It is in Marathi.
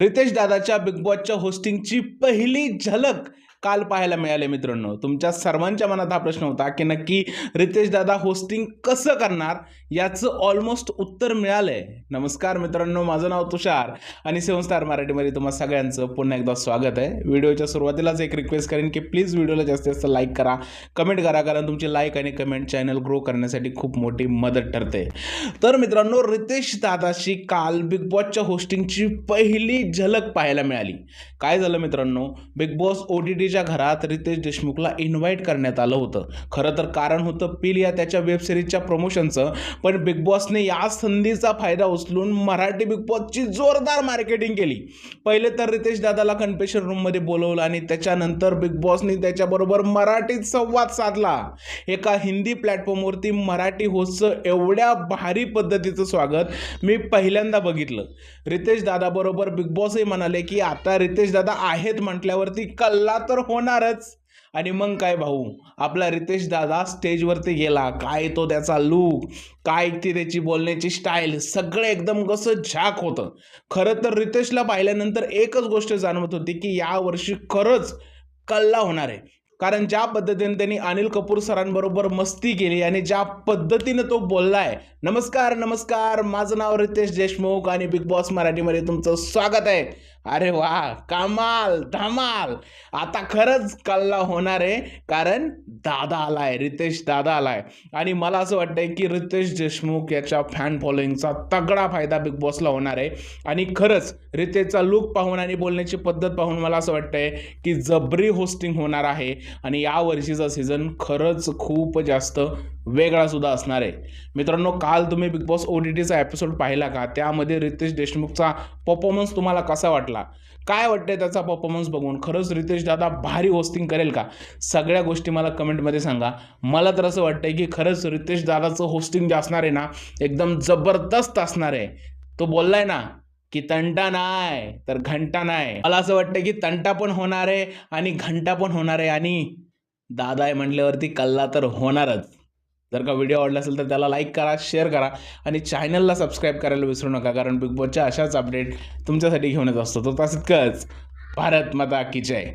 रितेश दादाच्या बिग बॉसच्या होस्टिंगची पहिली झलक काल पाहायला मिळाले मित्रांनो. तुमच्या सर्वांच्या मनात हा प्रश्न होता की नक्की रितेश दादा होस्टिंग कसं करणार? याचं ऑलमोस्ट उत्तर मिळालंय. नमस्कार मित्रांनो माझं नाव तुषार आणि सेवन स्टार मराठीमध्ये तुम्हा सगळ्यांचं पुन्हा एकदा स्वागत आहे. व्हिडिओच्या सुरुवातीलाच एक रिक्वेस्ट करेन की प्लीज व्हिडिओला जास्तीत जास्त लाईक करा कमेंट करा कारण तुमची लाईक आणि कमेंट चॅनल ग्रो करण्यासाठी खूप मोठी मदत ठरते. तर मित्रांनो रितेश दादाशी काल बिग बॉसच्या होस्टिंगची पहिली झलक पाहायला मिळाली. काय झालं मित्रांनो? बिग बॉस ओ टी टीच्या घरात रितेश देशमुखला इन्व्हाइट करण्यात आलं होतं. खरं तर कारण होतं पील या त्याच्या वेबसिरीजच्या प्रमोशनचं पण बिग बॉसने या संधीचा फायदा उचलून मराठी बिग बॉसची जोरदार मार्केटिंग केली. पहिले तर रितेश दादाला कन्फेशन रूममध्ये बोलवलं आणि त्याच्यानंतर बिग बॉसने त्याच्याबरोबर मराठीत संवाद साधला. एका हिंदी प्लॅटफॉर्मवरती मराठी होस्टचं एवढ्या भारी पद्धतीचं स्वागत मी पहिल्यांदा बघितलं. रितेश दादाबरोबर बिग बॉसही म्हणाले की आता रितेश दादा आहेत म्हटल्यावरती कल्ला तर होणारच. आणि मग काय भाऊ? आपला रितेश दादा स्टेजवरती गेला. काय तो त्याचा लूक काय ती त्याची बोलण्याची स्टाईल सगळं एकदम कसं झाक होतं. खरं तर रितेशला पाहिल्यानंतर एकच गोष्ट जाणवत होती की यावर्षी खरंच कल्ला होणार आहे. कारण ज्या पद्धतीने त्यांनी अनिल कपूर सरांबरोबर मस्ती केली आणि ज्या पद्धतीनं तो बोललाय. नमस्कार नमस्कार. माझं नाव रितेश देशमुख आणि बिग बॉस मराठीमध्ये तुमचं स्वागत आहे. अरे वा कमाल धमाल. आता खरंच कल्ला होणार आहे कारण दादा आलाय रितेश दादा आलाय. आणि मला असं वाटतंय की रितेश देशमुख याच्या फॅन फॉलोईंगचा तगडा फायदा बिग बॉसला होणार आहे. आणि खरंच रितेशचा लुक पाहून आणि बोलण्याची पद्धत पाहून मला असं वाटतंय की जबरी होस्टिंग होणार आहे. आणि यावर्षीचा सीझन खरंच खूप जास्त वेगळा सुद्धा असणार आहे. मित्रांनो काल तुम्ही बिग बॉस ओ टी टीचा एपिसोड पाहिला का? त्यामध्ये रितेश देशमुखचा परफॉर्मन्स तुम्हाला कसा वाटला? काय वाटतंय त्याचा परफॉर्मन्स बघून? खरंच रितेश दादा भारी होस्टिंग करेल का? सगळ्या गोष्टी मला कमेंटमध्ये सांगा. मला तर असं वाटतंय की खरंच रितेश दादाचं होस्टिंग जे असणार आहे ना एकदम जबरदस्त असणार आहे. तो बोललाय ना की तंटा नाही तर घंटा नाही मला असं वाटतं की तंटा पण होणार आहे आणि घंटा पण होणार आहे आणि दादा आहे म्हटल्यावरती कल्ला तर होणारच. जर का व्हिडिओ आवडला असेल तर त्याला लाईक करा शेअर करा आणि चॅनलला सबस्क्राईब करायला विसरू नका कारण बिग बॉसच्या अशाच अपडेट तुमच्यासाठी घेऊन येत असतो. तो तसंच भारत माता की जय.